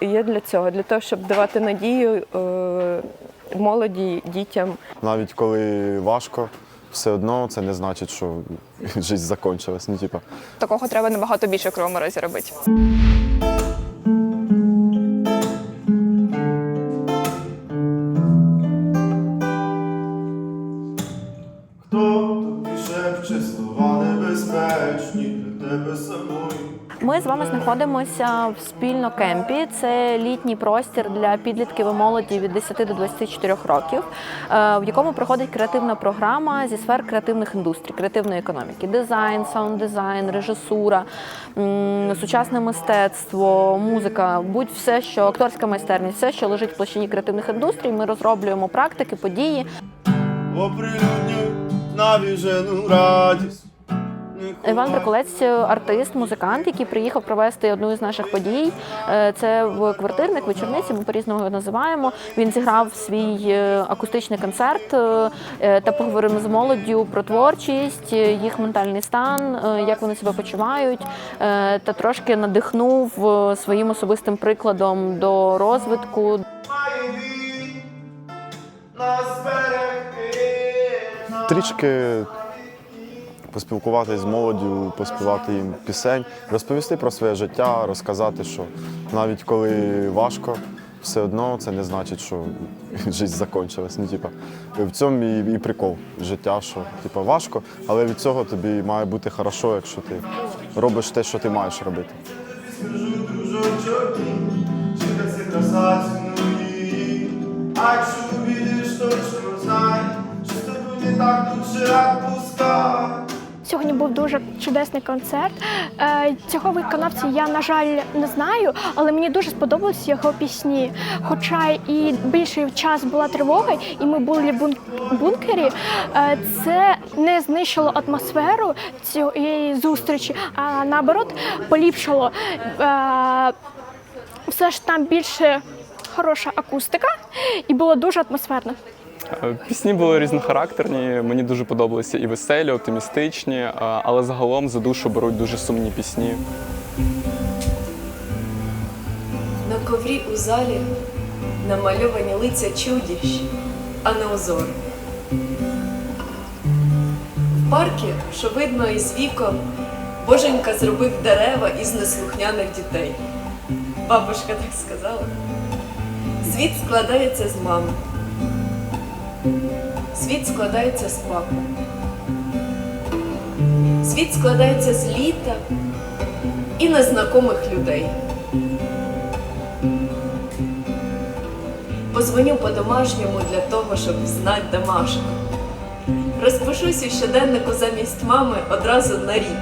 Є для цього, для того, щоб давати надію е, молоді, дітям. Навіть коли важко, все одно це не значить, що життя закінчилась. Ну, типу. Такого треба набагато більше в Кривому Розі робити. З вами знаходимося в спільно кемпі. Це літній простір для підлітків і молоді від 10 до 24 років, е, в якому проходить креативна програма зі сфер креативних індустрій, креативної економіки, дизайн, саунд-дизайн, режисура, сучасне мистецтво, музика, будь все, що акторська майстерність, все, що лежить в площині креативних індустрій. Ми розроблюємо практики, події. Оприлюднюй навіжену радість. Іван ховай. Брикулець артист, музикант, який приїхав провести одну із наших подій. Е, Це в квартирник, вечорниці. Ми по-різному його називаємо. Він зіграв свій е, акустичний концерт е, та поговорив з молоддю про творчість, їх ментальний стан, як вони себе почувають, та трошки надихнув своїм особистим прикладом до розвитку, трішки поспілкуватися з молоддю, поспівати їм пісень, розповісти про своє життя, розказати, що навіть коли важко, все одно це не значить, що життя закінчилась. Ну, типа, в цьому і, і прикол життя, що типа, важко, але від цього тобі має бути хорошо, якщо ти робиш те, що ти маєш робити. А якщо підеш, точно знай, що з тобою не так лучше відпускай. Сьогодні був дуже чудесний концерт. Е, Цього виконавця я, на жаль, не знаю, але мені дуже сподобались його пісні. Хоча і більший час була тривога, і ми були в бункері, е, це не знищило атмосферу цієї зустрічі, а наоборот поліпшило. Е, Все ж там більше хороша акустика і було дуже атмосферно. Пісні були різнохарактерні, мені дуже подобалися і веселі, оптимістичні, е, але загалом за душу беруть дуже сумні пісні. На коврі у залі намальовані лиця чудіщ, а не узор. В паркі, що видно із вікон, Боженька зробив дерева із неслухняних дітей. Бабушка так сказала. Світ складається з мами. Світ складається з папи. Світ складається з літа і незнакомих людей. Позвоню по-домашньому для того, щоб знати домашку. Розпишусь у щоденнику замість мами одразу на рік.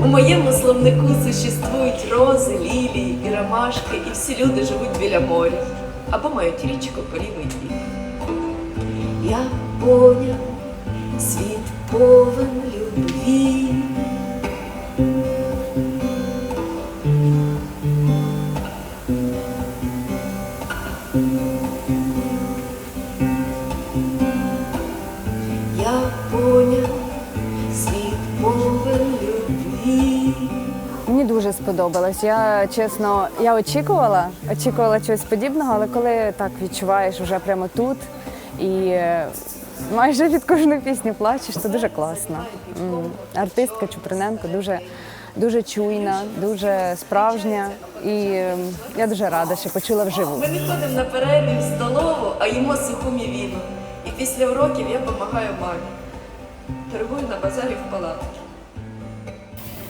У моєму словнику существують рози, лілії і ромашки, і всі люди живуть біля моря або мають річку по лівий бік. Я поняв світ повен любві. Я поняв світ повен любві. Мені дуже сподобалось. Я чесно, я очікувала, очікувала чогось подібного, але коли так відчуваєш вже прямо тут і е, майже від кожної пісні плачеш, це дуже класно. Артистка Чуприненко дуже, дуже чуйна, дуже справжня. І я дуже рада, що почула вживу. Ми не ходимо на перерві в столову, а їмо сухумі віно. І після уроків я допомагаю мамі. Торгую на базарі в палатці.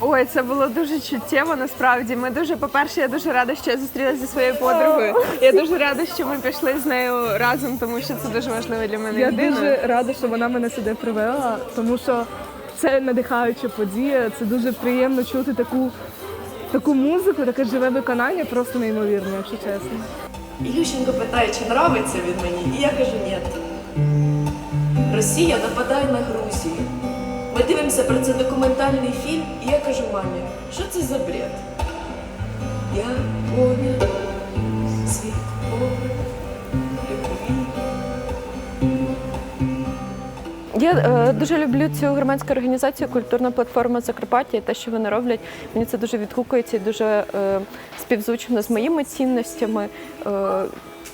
Ой, це було дуже чуттєво. Насправді, ми дуже, по-перше, я дуже рада, що я зустрілася зі своєю подругою. Я дуже рада, що ми пішли з нею разом, тому що це дуже важливо для мене. Я людина. дуже рада, що вона мене сюди привела, тому що це надихаюча подія. Це дуже приємно чути таку, таку музику, таке живе виконання, просто неймовірно, якщо чесно. Ілющенко питає, чи нравиться він мені, і я кажу ні. Росія нападає на Грузію. Ми дивимося про це документальний фільм, і я кажу мамі, що це за бред? Я поняв світ. Я е, дуже люблю цю громадську організацію Культурна платформа Закарпаття і те, що вони роблять. Мені це дуже відгукується і дуже е, співзвучно з моїми цінностями. Е,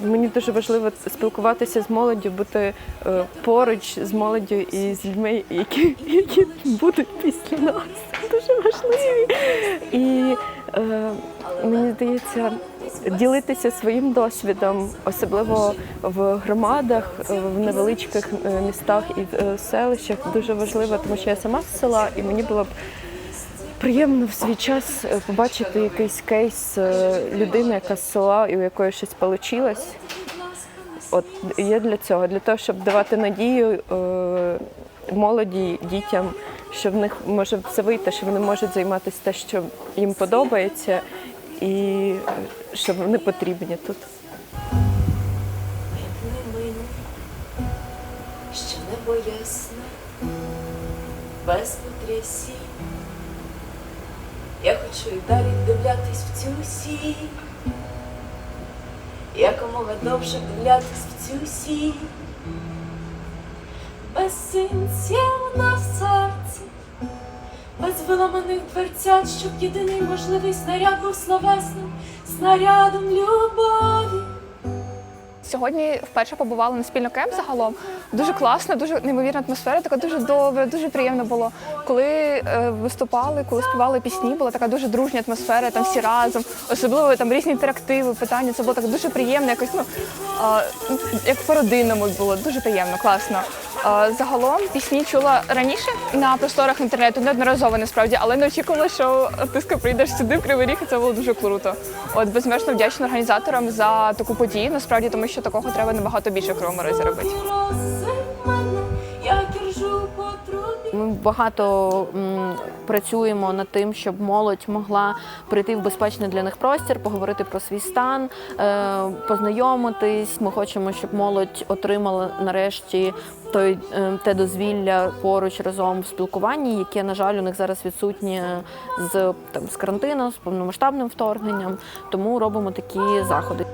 мені дуже важливо спілкуватися з молоддю, бути е, поруч з молоддю і з людьми, які, які будуть після нас. Дуже важливі. І е, мені здається, ділитися своїм досвідом, особливо в громадах, е, в невеличких е, містах і селищах, дуже важливо, тому що я сама з села, і мені було б приємно в свій час е, побачити якийсь кейс е, людини, яка з села і у якої щось вийшло. От є для цього, для того, щоб давати надію е, молоді, дітям, що в них може все вийти, що вони можуть займатися те, що їм подобається, і що вони потрібні тут. не що небо ясне, без потрясінь. Я хочу і далі вдивлятись в цю сінь, якомога довше вдивлятись в цю сінь, без синців на серці, без виламаних дверцят, щоб єдиний можливий снаряд був словесним снарядом любові. Сьогодні вперше побували на спільно кемп загалом. Дуже класно, дуже неймовірна атмосфера, така дуже добре, дуже приємно було. Коли е, виступали, коли співали пісні, була така дуже дружня атмосфера, там всі разом, особливо там різні інтерактиви, питання. Це було так дуже приємно, якось ну е, як по-родинному було, дуже приємно, класно. Загалом пісні чула раніше на просторах інтернету, неодноразово насправді, але не очікувала, що ти прийдеш сюди в Кривий Ріг, і це було дуже круто. От безмежно вдячна організаторам за таку подію, насправді, тому що такого треба набагато більше в робити. Багато м, працюємо над тим, щоб молодь могла прийти в безпечний для них простір, поговорити про свій стан, е, познайомитись. Ми хочемо, щоб молодь отримала нарешті той е, те дозвілля поруч разом в спілкуванні, яке, на жаль, у них зараз відсутнє з там з карантину, з повномасштабним вторгненням. Тому робимо такі заходи.